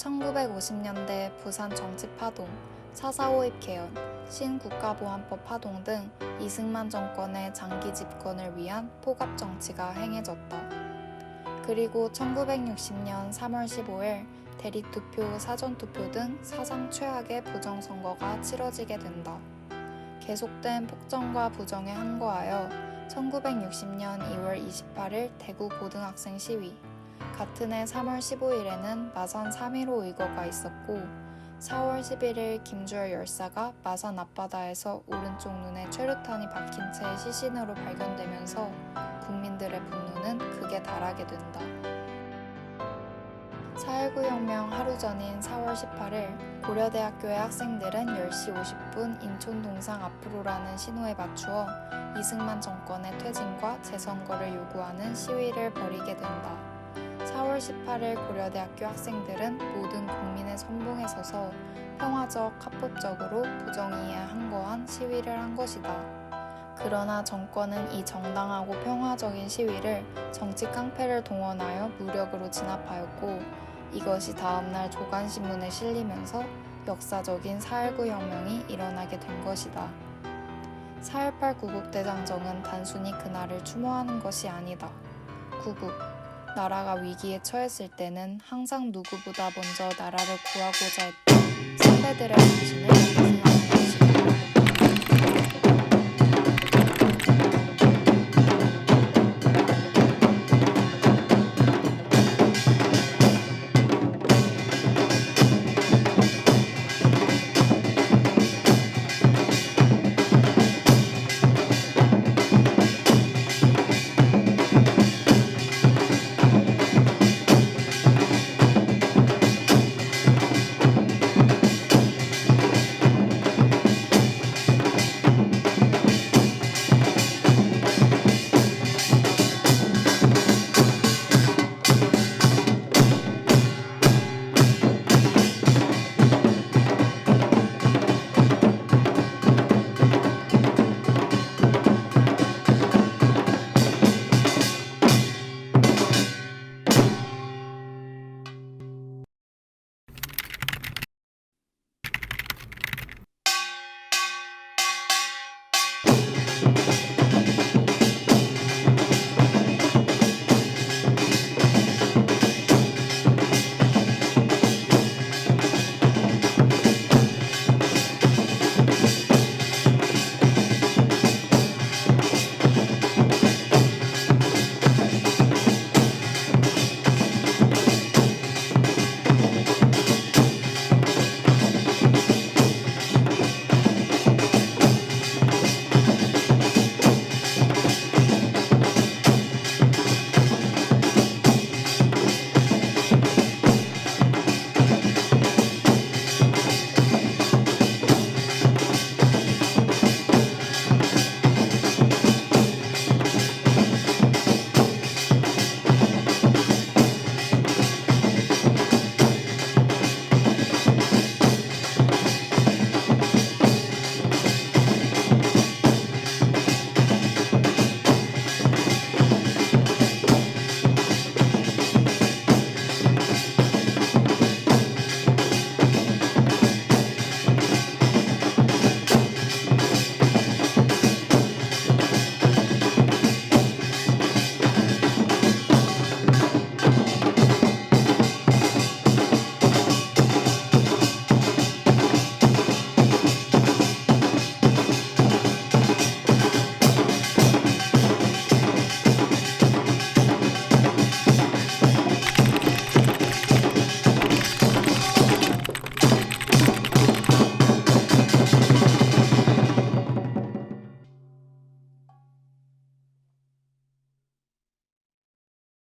1950년대 부산 정치 파동, 4.4 5입 개헌, 신국가보안법 파동 등 이승만 정권의 장기 집권을 위한 포갑 정치가 행해졌다. 그리고 1960년 3월 15일 대리투표, 사전투표 등 사상 최악의 부정선거가 치러지게 된다. 계속된 폭정과 부정에 항거하여 1960년 2월 28일 대구 고등학생 시위, 같은 해 3월 15일에는 마산 3.15 의거가 있었고 4월 11일 김주열 열사가 마산 앞바다에서 오른쪽 눈에 최루탄이 박힌 채 시신으로 발견되면서 국민들의 분노는 극에 달하게 된다. 4.19 혁명 하루 전인 4월 18일 고려대학교의 학생들은 10시 50분 인천 동상 앞으로라는 신호에 맞추어 이승만 정권의 퇴진과 재선거를 요구하는 시위를 벌이게 된다. 4월 18일 고려대학교 학생들은 모든 국민의 선봉에 서서 평화적, 합법적으로 부정의에 항거한 시위를 한 것이다. 그러나 정권은 이 정당하고 평화적인 시위를 정치 깡패를 동원하여 무력으로 진압하였고 이것이 다음날 조간신문에 실리면서 역사적인 4.19 혁명이 일어나게 된 것이다. 4.18 구국대장정은 단순히 그날을 추모하는 것이 아니다. 구국, 나라가 위기에 처했을 때는 항상 누구보다 먼저 나라를 구하고자 했던 선배들의 정신을